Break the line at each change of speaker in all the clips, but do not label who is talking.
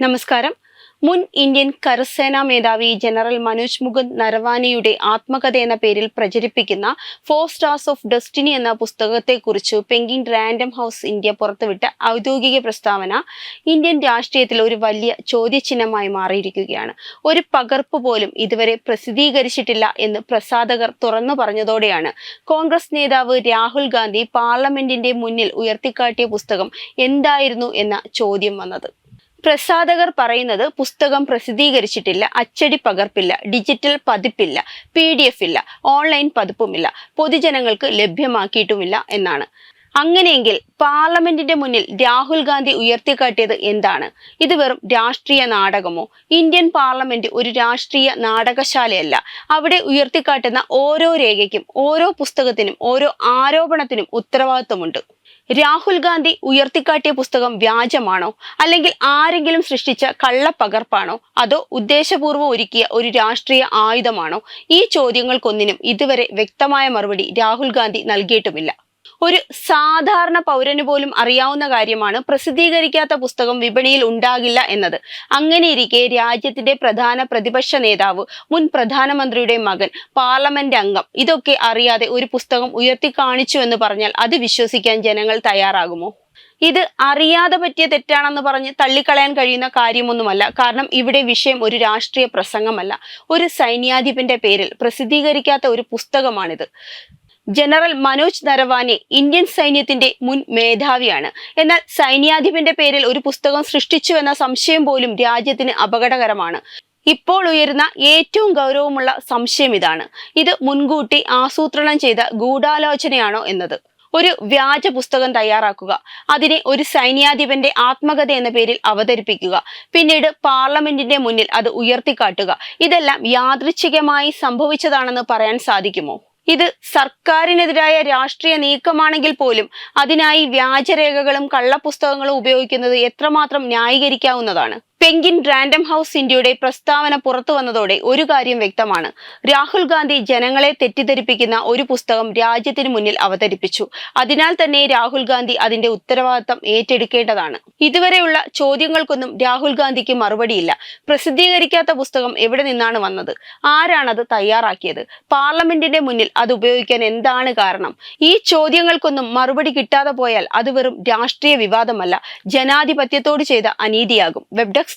നമസ്കാരം. മുൻ ഇന്ത്യൻ കരസേനാ മേധാവി ജനറൽ മനോജ് മുകുന്ദ് നരവാനിയുടെ ആത്മകഥ എന്ന പേരിൽ പ്രചരിപ്പിക്കുന്ന ഫോർ സ്റ്റാർസ് ഓഫ് ഡെസ്റ്റിനി എന്ന പുസ്തകത്തെ കുറിച്ച് പെങ്കിൻ റാൻഡം ഹൗസ് ഇന്ത്യ പുറത്തുവിട്ട ഔദ്യോഗിക പ്രസ്താവന ഇന്ത്യൻ രാഷ്ട്രീയത്തിൽ ഒരു വലിയ ചോദ്യചിഹ്നമായി മാറിയിരിക്കുകയാണ്. ഒരു പകർപ്പ് പോലും ഇതുവരെ പ്രസിദ്ധീകരിച്ചിട്ടില്ല എന്ന് പ്രസാധകർ തുറന്നു പറഞ്ഞതോടെയാണ് കോൺഗ്രസ് നേതാവ് രാഹുൽ ഗാന്ധി പാർലമെന്റിന്റെ മുന്നിൽ ഉയർത്തിക്കാട്ടിയ പുസ്തകം എന്തായിരുന്നു എന്ന ചോദ്യം വന്നത്. പ്രസാധകർ പറയുന്നത് പുസ്തകം പ്രസിദ്ധീകരിച്ചിട്ടില്ല അച്ചടി പകർപ്പില്ല ഡിജിറ്റൽ പതിപ്പില്ല പി ഡി എഫ് ഇല്ല ഓൺലൈൻ പതിപ്പുമില്ല പൊതുജനങ്ങൾക്ക് ലഭ്യമാക്കിയിട്ടുമില്ല എന്നാണ്. അങ്ങനെയെങ്കിൽ പാർലമെന്റിന്റെ മുന്നിൽ രാഹുൽ ഗാന്ധി ഉയർത്തിക്കാട്ടിയത് എന്താണ്? ഇത് വെറും രാഷ്ട്രീയ നാടകമോ? ഇന്ത്യൻ പാർലമെന്റ് ഒരു രാഷ്ട്രീയ നാടകശാലയല്ല. അവിടെ ഉയർത്തിക്കാട്ടുന്ന ഓരോ രേഖയ്ക്കും ഓരോ പുസ്തകത്തിനും ഓരോ ആരോപണത്തിനും ഉത്തരവാദിത്വമുണ്ട്. രാഹുൽ ഗാന്ധി ഉയർത്തിക്കാട്ടിയ പുസ്തകം വ്യാജമാണോ? അല്ലെങ്കിൽ ആരെങ്കിലും സൃഷ്ടിച്ച കള്ളപ്പകർപ്പാണോ? അതോ ഉദ്ദേശപൂർവം ഒരുക്കിയ ഒരു രാഷ്ട്രീയ ആയുധമാണോ? ഈ ചോദ്യങ്ങൾക്കൊന്നിനും ഇതുവരെ വ്യക്തമായ മറുപടി രാഹുൽ ഗാന്ധി നൽകിയിട്ടുമില്ല. ഒരു സാധാരണ പൗരന് പോലും അറിയാവുന്ന കാര്യമാണ് പ്രസിദ്ധീകരിക്കാത്ത പുസ്തകം വിപണിയിൽ ഉണ്ടാകില്ല എന്നത്. അങ്ങനെയിരിക്കെ രാജ്യത്തിന്റെ പ്രധാന പ്രതിപക്ഷ നേതാവ് മുൻ പ്രധാനമന്ത്രിയുടെ മകൻ പാർലമെന്റ് അംഗം ഇതൊക്കെ അറിയാതെ ഒരു പുസ്തകം ഉയർത്തി കാണിച്ചു എന്ന് പറഞ്ഞാൽ അത് വിശ്വസിക്കാൻ ജനങ്ങൾ തയ്യാറാകുമോ? ഇത് അറിയാതെ പറ്റിയ തെറ്റാണെന്ന് പറഞ്ഞ് തള്ളിക്കളയാൻ കഴിയുന്ന കാര്യമൊന്നുമല്ല. കാരണം ഇവിടെ വിഷയം ഒരു രാഷ്ട്രീയ പ്രസംഗമല്ല. ഒരു സൈന്യാധിപന്റെ പേരിൽ പ്രസിദ്ധീകരിക്കാത്ത ഒരു പുസ്തകമാണിത്. ജനറൽ മനോജ് നരവാനെ ഇന്ത്യൻ സൈന്യത്തിന്റെ മുൻ മേധാവിയാണ്. എന്നാൽ സൈന്യാധിപന്റെ പേരിൽ ഒരു പുസ്തകം സൃഷ്ടിച്ചു എന്ന സംശയം പോലും രാജ്യത്തിന് അപകടകരമാണ്. ഇപ്പോൾ ഉയരുന്ന ഏറ്റവും ഗൗരവമുള്ള സംശയം ഇതാണ്. ഇത് മുൻകൂട്ടി ആസൂത്രണം ചെയ്ത ഗൂഢാലോചനയാണോ എന്നത്. ഒരു വ്യാജ പുസ്തകം തയ്യാറാക്കുക അതിനെ ഒരു സൈന്യാധിപന്റെ ആത്മകഥ എന്ന പേരിൽ അവതരിപ്പിക്കുക പിന്നീട് പാർലമെന്റിന്റെ മുന്നിൽ അത് ഉയർത്തിക്കാട്ടുക ഇതെല്ലാം യാദൃച്ഛികമായി സംഭവിച്ചതാണെന്ന് പറയാൻ സാധിക്കുമോ? ഇത് സർക്കാരിനെതിരായ രാഷ്ട്രീയ നീക്കമാണെങ്കിൽ പോലും അതിനായി വ്യാജരേഖകളും കള്ളപ്പുസ്തകങ്ങളും ഉപയോഗിക്കുന്നത് എത്രമാത്രം ന്യായീകരിക്കാവുന്നതാണ്? പെങ്കിൻ റാൻഡം ഹൗസ് ഇന്ത്യയുടെ പ്രസ്താവന പുറത്തു വന്നതോടെ ഒരു കാര്യം വ്യക്തമാണ്. രാഹുൽ ഗാന്ധി ജനങ്ങളെ തെറ്റിദ്ധരിപ്പിക്കുന്ന ഒരു പുസ്തകം രാജ്യത്തിന് മുന്നിൽ അവതരിപ്പിച്ചു. അതിനാൽ തന്നെ രാഹുൽ ഗാന്ധി അതിന്റെ ഉത്തരവാദിത്തം ഏറ്റെടുക്കേണ്ടതാണ്. ഇതുവരെയുള്ള ചോദ്യങ്ങൾക്കൊന്നും രാഹുൽ ഗാന്ധിക്ക് മറുപടിയില്ല. പ്രസിദ്ധീകരിക്കാത്ത പുസ്തകം എവിടെ നിന്നാണ് വന്നത്? ആരാണത് തയ്യാറാക്കിയത്? പാർലമെന്റിന്റെ മുന്നിൽ അത് ഉപയോഗിക്കാൻ എന്താണ് കാരണം? ഈ ചോദ്യങ്ങൾക്കൊന്നും മറുപടി കിട്ടാതെ പോയാൽ അത് വെറും രാഷ്ട്രീയ വിവാദമല്ല. ജനാധിപത്യത്തോട് ചെയ്ത അനീതിയാകും. വെബ് ഡെസ്ക്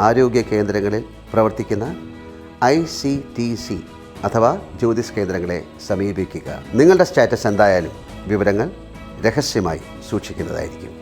ആരോഗ്യ കേന്ദ്രങ്ങളിൽ പ്രവർത്തിക്കുന്ന ഐ സി ടി സി അഥവാ ജ്യോതിഷ് കേന്ദ്രങ്ങളെ സമീപിക്കുക. നിങ്ങളുടെ സ്റ്റാറ്റസ് എന്തായാലും വിവരങ്ങൾ രഹസ്യമായി സൂക്ഷിക്കുന്നതായിരിക്കും.